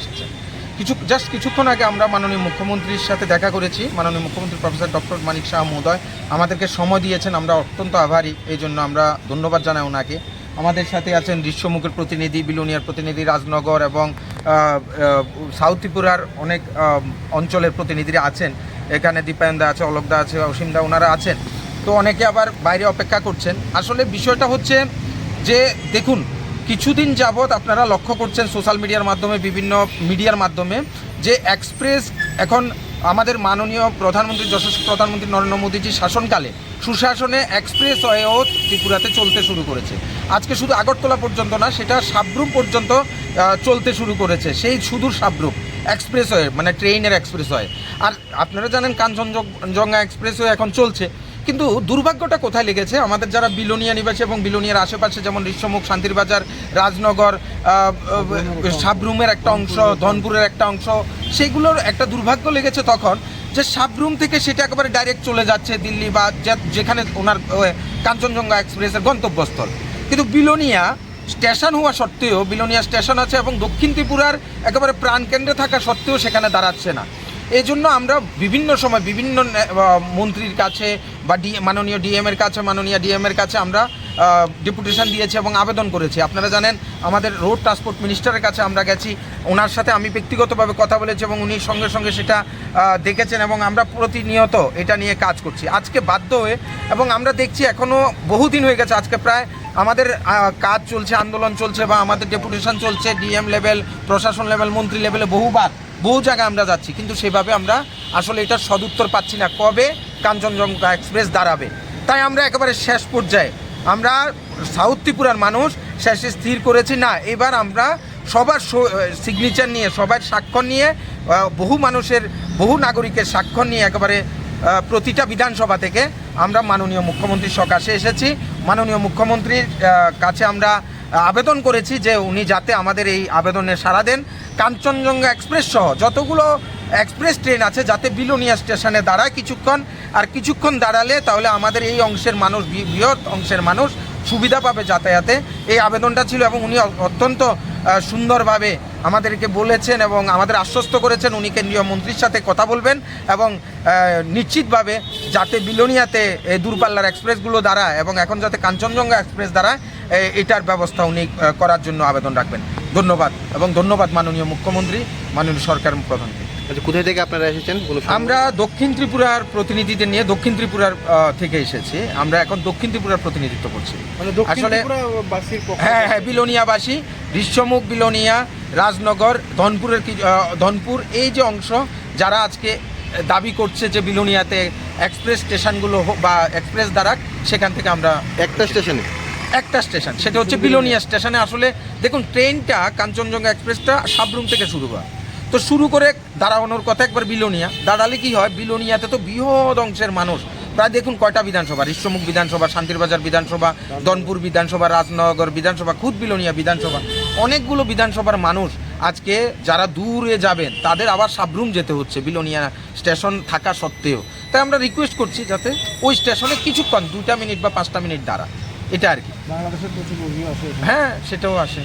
এসেছেন কিছু জাস্ট কিছুক্ষণ আগে আমরা মাননীয় মুখ্যমন্ত্রীর সাথে দেখা করেছি। মাননীয় মুখ্যমন্ত্রী প্রফেসর ডক্টর মানিক শাহ মহোদয়। আমাদেরকে সময় দিয়েছেন, আমরা অত্যন্ত আভারী। এই জন্য আমরা ধন্যবাদ জানাই ওনাকে। আমাদের সাথে আছেন দৃশ্যমুখের প্রতিনিধি, বিলোনিয়ার প্রতিনিধি, রাজনগর এবং সাউথ ত্রিপুরার অনেক অঞ্চলের প্রতিনিধিরা আছেন। এখানে দীপায়নদা আছে, অলোকদা আছে, অসীমদা, ওনারা আছেন। তো অনেকে আবার বাইরে অপেক্ষা করছেন। আসলে বিষয়টা হচ্ছে যে, দেখুন কিছুদিন যাবৎ আপনারা লক্ষ্য করছেন সোশ্যাল মিডিয়ার মাধ্যমে, বিভিন্ন মিডিয়ার মাধ্যমে, যে এক্সপ্রেস এখন আমাদের মাননীয় প্রধানমন্ত্রী, যশস্বী প্রধানমন্ত্রী নরেন্দ্র মোদীজির শাসনকালে সুশাসনে এক্সপ্রেস ওয়েও ত্রিপুরাতে চলতে শুরু করেছে। আজকে শুধু আগরতলা পর্যন্ত না, সেটা সাবরুম পর্যন্ত চলতে শুরু করেছে। সেই সুদূর সাবরুম এক্সপ্রেসওয়ে মানে ট্রেনের এক্সপ্রেসওয়ে আর আপনারা জানেন কাঞ্চনজঙ্ঘা এক্সপ্রেসওয়ে এখন চলছে। কিন্তু দুর্ভাগ্যটা কোথায় লেগেছে? আমাদের যারা বিলোনিয়া নিবাসী এবং বিলোনিয়ার আশেপাশে যেমন ঋষ্যমুখ শান্তিরবাজার রাজনগর আহ, আহ, সাবরুমের একটা অংশ ধনপুরের একটা অংশ সেগুলোর একটা দুর্ভাগ্য লেগেছে তখন যে সাবরুম থেকে সেটা একেবারে ডাইরেক্ট চলে যাচ্ছে দিল্লি বা যেখানে ওনার কাঞ্চনজঙ্ঘা এক্সপ্রেসের গন্তব্যস্থল। কিন্তু বিলোনিয়া স্টেশন হওয়া সত্ত্বেও বিলোনিয়া স্টেশন আছে এবং দক্ষিণ ত্রিপুরার একেবারে প্রাণকেন্দ্রে থাকা সত্ত্বেও সেখানে দাঁড়াচ্ছে না। এই জন্য আমরা বিভিন্ন সময় বিভিন্ন মন্ত্রীর কাছে বা ডি, মাননীয় ডিএমের কাছে, মাননীয় ডিএমের কাছে আমরা ডেপুটেশন দিয়েছি এবং আবেদন করেছি। আপনারা জানেন, আমাদের রোড ট্রান্সপোর্ট মিনিস্টারের কাছে আমরা গেছি। ওনার সাথে আমি ব্যক্তিগতভাবে কথা বলেছি এবং উনি সঙ্গে সঙ্গে সেটা দেখেছেন এবং আমরা প্রতিনিয়ত এটা নিয়ে কাজ করছি। আজকে বাধ্য হয়ে এবং আমরা দেখছি এখনও বহুদিন হয়ে গেছে। আজকে প্রায় আমাদের কাজ চলছে, আন্দোলন চলছে বা আমাদের ডেপুটেশন চলছে। ডিএম লেভেল প্রশাসন লেভেল মন্ত্রী লেভেলে বহুবার। বহু জায়গায় আমরা যাচ্ছি, কিন্তু সেভাবে আমরা আসলে এটার সদুত্তর পাচ্ছি না কবে কাঞ্চনজঙ্ঘা এক্সপ্রেস দাঁড়াবে। তাই আমরা একেবারে শেষ পর্যায়ে, আমরা সাউথ ত্রিপুরার মানুষ, শেষে স্থির করেছি, না, এবার আমরা সবার সিগনেচার নিয়ে, সবার স্বাক্ষর নিয়ে বহু মানুষের, বহু নাগরিকের স্বাক্ষর নিয়ে একেবারে প্রতিটা বিধানসভা থেকে আমরা মাননীয় মুখ্যমন্ত্রীর সকাশে এসেছি। মাননীয় মুখ্যমন্ত্রীর কাছে আমরা আবেদন করেছি যে উনি যাতে আমাদের এই আবেদনে সাড়া দেন। কাঞ্চনজঙ্ঘা এক্সপ্রেস সহ যতগুলো এক্সপ্রেস ট্রেন আছে, যাতে বিলোনিয়া স্টেশনে দাঁড়ায় কিছুক্ষণ, আর কিছুক্ষণ দাঁড়ালে তাহলে আমাদের এই অংশের মানুষ বৃহৎ অংশের মানুষ সুবিধা পাবে যাতায়াতে। এই আবেদনটা ছিল এবং উনি অত্যন্ত সুন্দরভাবে আমাদেরকে বলেছেন এবং আমাদের আশ্বস্ত করেছেন। উনি কেন্দ্রীয় মন্ত্রীর সাথে কথা বলবেন এবং নিশ্চিতভাবে যাতে বিলোনিয়াতে দূরপাল্লার এক্সপ্রেসগুলো দাঁড়ায় এবং এখন যাতে কাঞ্চনজঙ্ঘা এক্সপ্রেস এ- এটার ব্যবস্থা উনি করার জন্য আবেদন রাখবেন। ধন্যবাদ এবং ধন্যবাদ মাননীয় মুখ্যমন্ত্রী মাননীয় সরকার প্রধানকে। আচ্ছা কোথায় থেকে আপনারা এসেছেন? আমরা দক্ষিণ ত্রিপুরার প্রতিনিধিদের নিয়ে দক্ষিণ ত্রিপুরার থেকে এসেছি। আমরা এখন দক্ষিণ ত্রিপুরার প্রতিনিধিত্ব করছি। মানে আসলে হ্যাঁ হ্যাঁ বিলোনিয়াবাসী ঋষ্যমুখ বিলোনিয়া রাজনগর ধনপুরের কি- ধনপুর এই যে অংশ যারা আজকে দাবি করছে যে বিলোনিয়াতে এক্সপ্রেস স্টেশনগুলো হোক বা এক্সপ্রেস দ্বারা সেখান থেকে আমরা একটা স্টেশনে? একটা স্টেশন, সেটা হচ্ছে বিলোনিয়া স্টেশনে। আসলে দেখুন, ট্রেনটা কাঞ্চনজঙ্ঘা এক্সপ্রেসটা সাবরুম থেকে শুরু হয়। তো শুরু করে দাঁড়ানোর কথা একবার বিলোনিয়া। দাঁড়ালে কি হয়, বিলোনিয়াতে তো বৃহৎ অংশের মানুষ। প্রায় দেখুন কয়টা বিধানসভা, ঋষ্যমুখ বিধানসভা, শান্তিরবাজার বিধানসভা দনপুর বিধানসভা, রাজনগর বিধানসভা, খুদ বিলোনিয়া বিধানসভা। অনেকগুলো বিধানসভার মানুষ আজকে যারা দূরে যাবেন, তাদের আবার সাবরুম যেতে হচ্ছে বিলোনিয়া স্টেশন থাকা সত্ত্বেও। তাই আমরা রিকোয়েস্ট করছি যাতে ওই স্টেশনে কিছুক্ষণ দুটা মিনিট বা পাঁচটা মিনিট দাঁড়া এটা আর কি। বাংলাদেশের প্রচুর হ্যাঁ সেটাও আসে।